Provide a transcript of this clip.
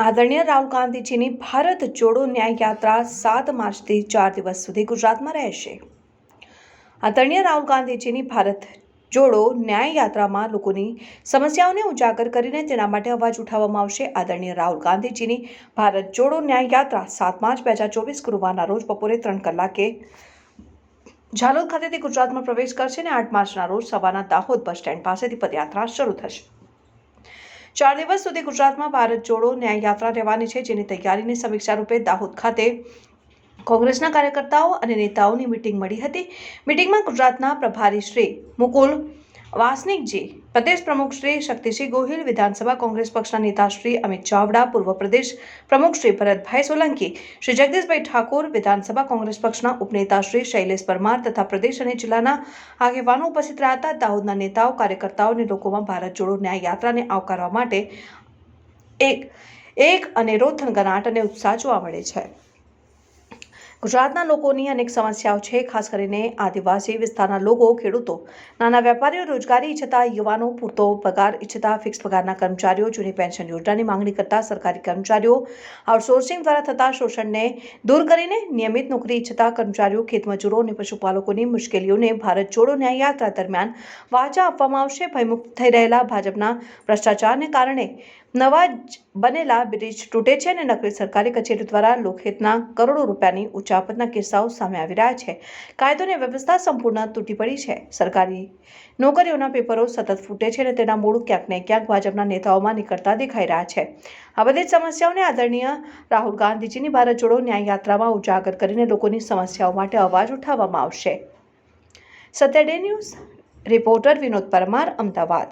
આદરણીય રાહુલ ગાંધીજીની ભારત જોડો ન્યાય યાત્રા સાત માર્ચથી ચાર દિવસ સુધી ગુજરાતમાં રહેશે. આદરણીય રાહુલ ગાંધીજીની ભારત જોડો ન્યાય યાત્રામાં લોકોની સમસ્યાઓને ઉજાગર કરીને તેના માટે અવાજ ઉઠાવવામાં આવશે. આદરણીય રાહુલ ગાંધીજીની ભારત જોડો ન્યાય યાત્રા સાત માર્ચ બે હજાર ચોવીસ ગુરુવારના રોજ બપોરે ત્રણ કલાકે ઝાલોદ ખાતેથી ગુજરાતમાં પ્રવેશ કરશે અને આઠ માર્ચના રોજ સવારના દાહોદ બસ સ્ટેન્ડ પાસેથી પદયાત્રા શરૂ થશે. ચાર દિવસ સુધી ગુજરાતમાં ભારત જોડો ન્યાય યાત્રા રહેવાની છે, જેની તૈયારીની સમીક્ષા રૂપે દાહોદ ખાતે કોંગ્રેસના કાર્યકર્તાઓ અને નેતાઓની મિટિંગ મળી હતી. મિટિંગમાં ગુજરાતના પ્રભારી શ્રી મુકુલ વાસનિકજી પ્રદેશ પ્રમુખ શ્રી શક્તિસિંહ ગોહિલ, વિધાનસભા કોંગ્રેસ પક્ષના નેતા શ્રી અમિત ચાવડા, પૂર્વ પ્રદેશ પ્રમુખ શ્રી ભરતભાઈ સોલંકી, શ્રી જગદીશભાઈ ઠાકોર, વિધાનસભા કોંગ્રેસ પક્ષના ઉપનેતા શ્રી શૈલેષ પરમાર તથા પ્રદેશ અને જિલ્લાના આગેવાનો ઉપસ્થિત રહ્યા હતા. દાહોદના નેતાઓ, કાર્યકર્તાઓ અને લોકોમાં ભારત જોડો ન્યાય યાત્રાને આવકારવા માટે એક એક અને રોથનગનાટ અને ઉત્સાહ જોવા મળે છે. ગુજરાતના લોકોની અનેક સમસ્યાઓ છે, ખાસ કરીને આદિવાસી વિસ્તારના લોકો, ખેડૂતો. નાના વેપારીઓ રોજગારી ઈચ્છતા, યુવાનો પૂરતો પગાર ઈચ્છતા ફિક્સ પગારના કર્મચારીઓ, જૂની પેન્શન યોજનાની માંગણી કરતા સરકારી કર્મચારીઓ આઉટસોર્સિંગ દ્વારા થતા શોષણને દૂર કરીને નિયમિત નોકરી ઈચ્છતા કર્મચારીઓ ખેતમજૂરો અને પશુપાલકોની મુશ્કેલીઓને ભારત જોડો ન્યાય યાત્રા દરમિયાન વાચા આપવામાં આવશે. ભયમુક્ત થઈ રહેલા ભાજપના ભ્રષ્ટાચારને કારણે નવા બનેલા બ્રિજ તૂટે છે અને નકલી સરકારી કચેરી દ્વારા લોકહિતના કરોડો રૂપિયાની ઉચાપતના કિસ્સાઓ સામે આવી રહ્યા છે. કાયદો અને વ્યવસ્થા સંપૂર્ણ તૂટી પડી છે. સરકારી નોકરીઓના પેપરો સતત ફૂટે છે અને તેના મૂળ ક્યાંક ને ક્યાંક ભાજપના નેતાઓમાં નીકળતા દેખાઈ રહ્યા છે. આ બધી જ સમસ્યાઓને આદરણીય રાહુલ ગાંધીજીની ભારત જોડો ન્યાય યાત્રામાં ઉજાગર કરીને લોકોની સમસ્યાઓ માટે અવાજ ઉઠાવવામાં આવશે. સત્યડે ન્યૂઝ, રિપોર્ટર વિનોદ પરમાર, અમદાવાદ.